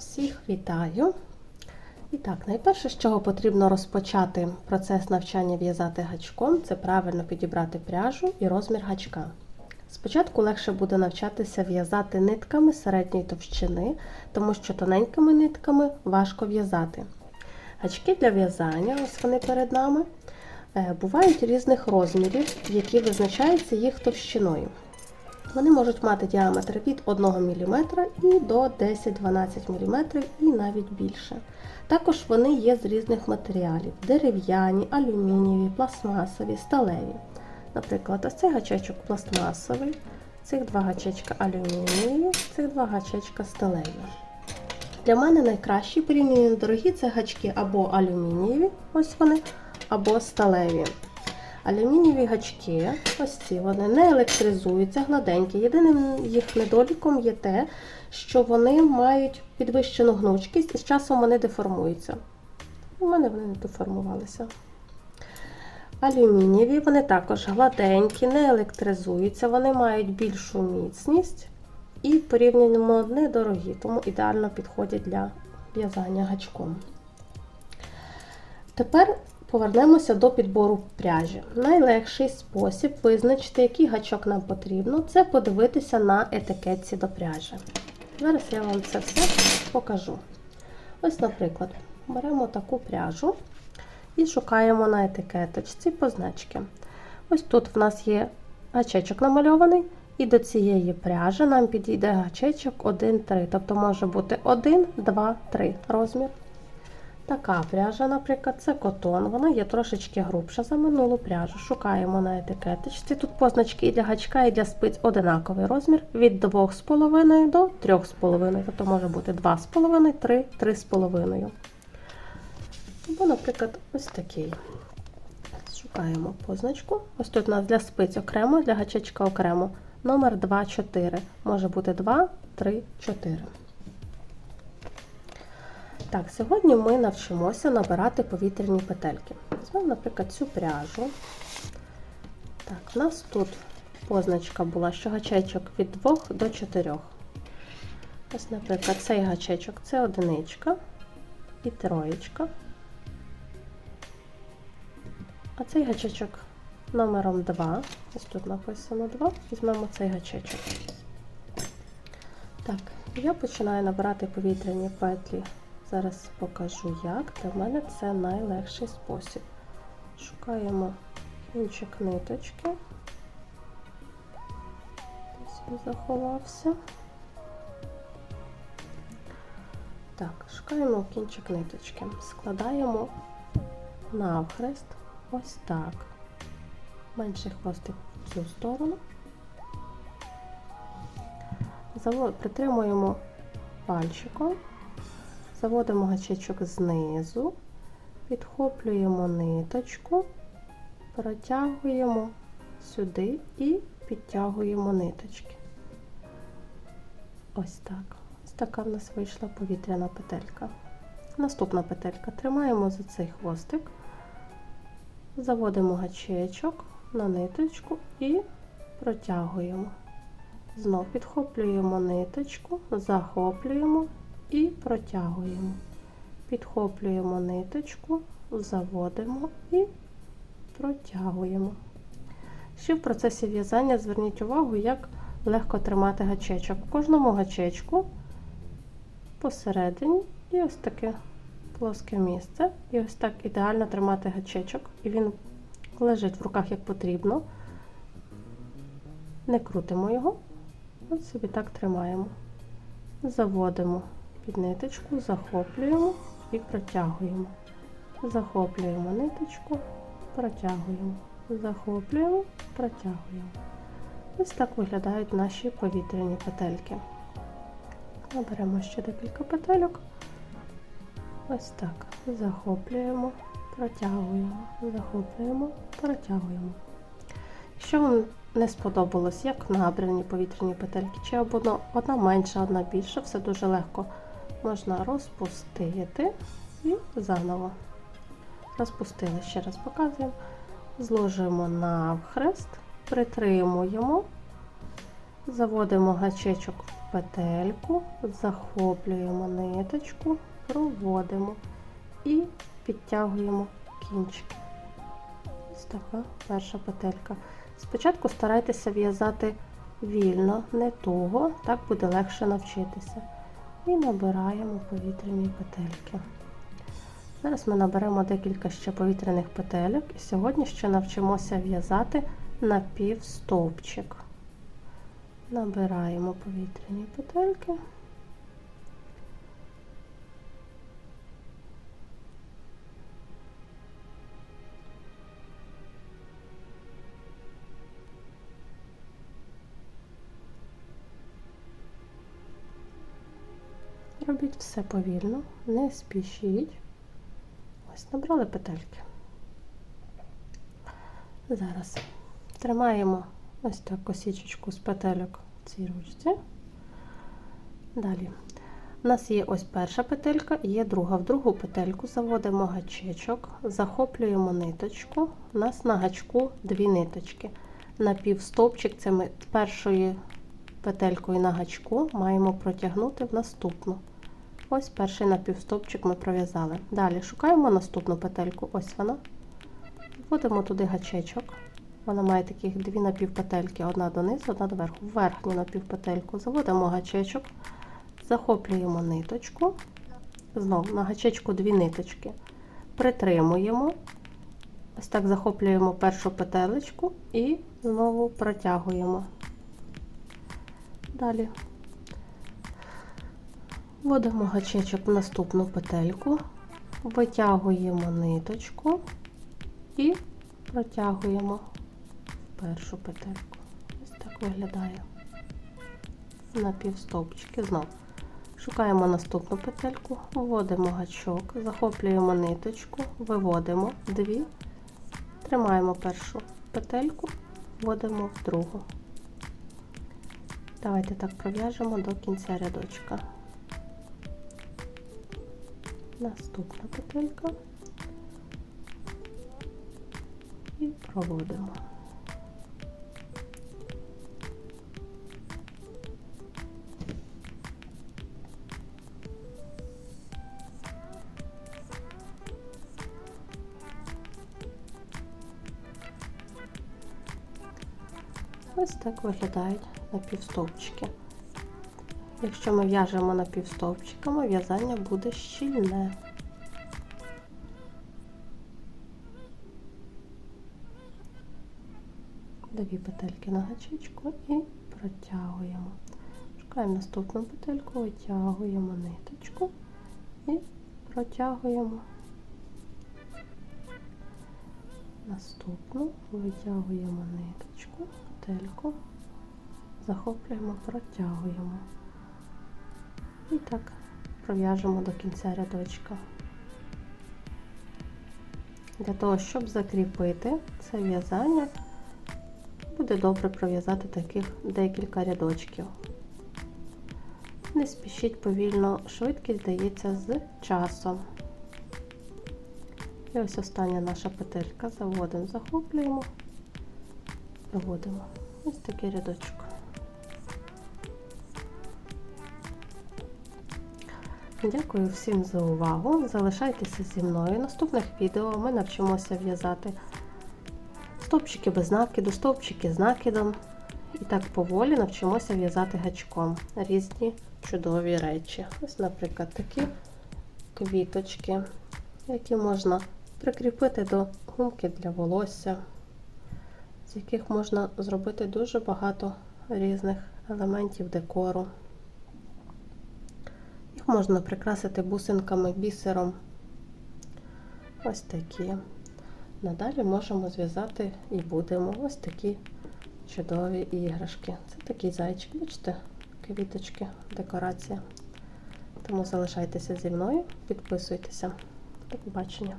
Всіх вітаю! І так, найперше, з чого потрібно розпочати процес навчання в'язати гачком, це правильно підібрати пряжу і розмір гачка. Спочатку легше буде навчатися в'язати нитками середньої товщини, тому що тоненькими нитками важко в'язати. Гачки для в'язання, ось вони перед нами, е, бувають різних розмірів, які визначаються їх товщиною. Вони можуть мати діаметр від 1 мм і до 10-12 мм і навіть більше. Також вони є з різних матеріалів: дерев'яні, алюмінієві, пластмасові, сталеві. Наприклад, ось цей гачечок пластмасовий, цих два гачечка алюмінієві, цих два гачечка сталеві. Для мене найкращі порівняно дорогі це гачки або алюмінієві, ось вони, або сталеві. Алюмінієві гачки, ось ці вони не електризуються, гладенькі. Єдиним їх недоліком є те, що вони мають підвищену гнучкість і з часом вони деформуються. У мене вони не деформувалися. Алюмінієві вони також гладенькі, не електризуються, вони мають більшу міцність і порівняно недорогі, тому ідеально підходять для в'язання гачком. Тепер Повернемося до підбору пряжі. Найлегший спосіб визначити, який гачок нам потрібно, це подивитися на етикетці до пряжі. Зараз я вам це все покажу. Ось, наприклад, беремо таку пряжу і шукаємо на етикеточці позначки. Ось тут в нас є гачечок намальований, і до цієї пряжі нам підійде гачечок 1-3, тобто може бути 1, 2, 3 розмір. Така пряжа, наприклад, це котон. Вона є трошечки грубша за минулу пряжу. Шукаємо на етикеточці. Тут позначки і для гачка, і для спиць одинаковий розмір від 2,5 до 3,5. Тобто може бути 2,5, 3, 3,5. Або, наприклад, ось такий. Шукаємо позначку. Ось тут у нас для спиць окремо, для гачечка окремо. Номер 2, 4. Може бути 2, 3, 4. Так, сьогодні ми навчимося набирати повітряні петельки. Візьмемо, наприклад, цю пряжу. Так, у нас тут позначка була, що гачечок від 2 до 4. Ось, наприклад, цей гачечок це одиничка і троєчка. А цей гачечок номером 2. Ось тут написано 2. Візьмемо цей гачечок. Так, я починаю набирати повітряні петлі. Зараз покажу як. Для мене це найлегший спосіб. Шукаємо кінчик ниточки. Ось він заховався. Так, шукаємо кінчик ниточки. Складаємо навхрест ось так. Менший хвостик в цю сторону. Притримуємо пальчиком. Заводимо гачечок знизу, підхоплюємо ниточку, протягуємо сюди і підтягуємо ниточки. Ось так. Ось така в нас вийшла повітряна петелька. Наступна петелька. Тримаємо за цей хвостик, заводимо гачечок на ниточку і протягуємо. Знов підхоплюємо ниточку, захоплюємо і протягуємо. Підхоплюємо ниточку, заводимо і протягуємо. Ще в процесі в'язання зверніть увагу, як легко тримати гачечок. В кожному гачечку посередині і ось таке плоске місце. І ось так ідеально тримати гачечок. І він лежить в руках як потрібно. Не крутимо його, ось собі так тримаємо. Заводимо під ниточку, захоплюємо і протягуємо. Захоплюємо ниточку, протягуємо. Захоплюємо, протягуємо. Ось так виглядають наші повітряні петельки. Наберемо ще декілька петельок. Ось так. Захоплюємо, протягуємо, захоплюємо, протягуємо. Якщо вам не сподобалось, як набрані повітряні петельки, чи одна, одна менша, одна більша, все дуже легко можна розпустити і заново. Розпустили, ще раз показуємо. Зложимо навхрест, притримуємо, заводимо гачечок в петельку, захоплюємо ниточку, проводимо і підтягуємо кінчики. Ось така перша петелька. Спочатку старайтеся в'язати вільно, не туго, так буде легше навчитися. І набираємо повітряні петельки. Зараз ми наберемо декілька ще повітряних петельок і сьогодні ще навчимося в'язати напівстовпчик. Набираємо повітряні петельки. Робіть все повільно, не спішіть. Ось, набрали петельки. Зараз тримаємо ось так косічечку з петельок в цій ручці. Далі. У нас є ось перша петелька є друга. В другу петельку заводимо гачечок, захоплюємо ниточку. У нас на гачку дві ниточки. На півстопчик це ми першою петелькою на гачку маємо протягнути в наступну. Ось перший напівстопчик ми пров'язали. Далі шукаємо наступну петельку, ось вона. Вводимо туди гачечок. Вона має таких дві напівпетельки, одна донизу, одна доверху. Верхню напівпетельку заводимо гачечок, захоплюємо ниточку. Знову на гачечку дві ниточки. Притримуємо. Ось так захоплюємо першу петелечку і знову протягуємо. Далі Вводимо гачечок в наступну петельку, витягуємо ниточку і протягуємо першу петельку. Ось так виглядає на півстовпчики. Знову шукаємо наступну петельку, вводимо гачок, захоплюємо ниточку, виводимо дві, тримаємо першу петельку, вводимо в другу. Давайте так пров'яжемо до кінця рядочка наступна петелька і проводимо. Ось так виглядають напівстовпчики. Якщо ми в'яжемо напівстовпчиками, в'язання буде щільне. Дві петельки на гачечку і протягуємо. Шукаємо наступну петельку, витягуємо ниточку і протягуємо. Наступну витягуємо ниточку, петельку, захоплюємо, протягуємо. І так пров'яжемо до кінця рядочка. Для того, щоб закріпити це в'язання, буде добре пров'язати таких декілька рядочків. Не спішіть повільно, швидкість дається з часом. І ось остання наша петелька. Заводимо, захоплюємо, проводимо. Ось такий рядочок. Дякую всім за увагу. Залишайтеся зі мною. В наступних відео ми навчимося в'язати стовпчики без накиду, стовпчики з накидом. І так поволі навчимося в'язати гачком різні чудові речі. Ось, наприклад, такі квіточки, які можна прикріпити до гумки для волосся, з яких можна зробити дуже багато різних елементів декору. Можна прикрасити бусинками, бісером. Ось такі. Надалі можемо зв'язати і будемо ось такі чудові іграшки. Це такий зайчик, бачите, квіточки, декорація. Тому залишайтеся зі мною, підписуйтеся. До побачення.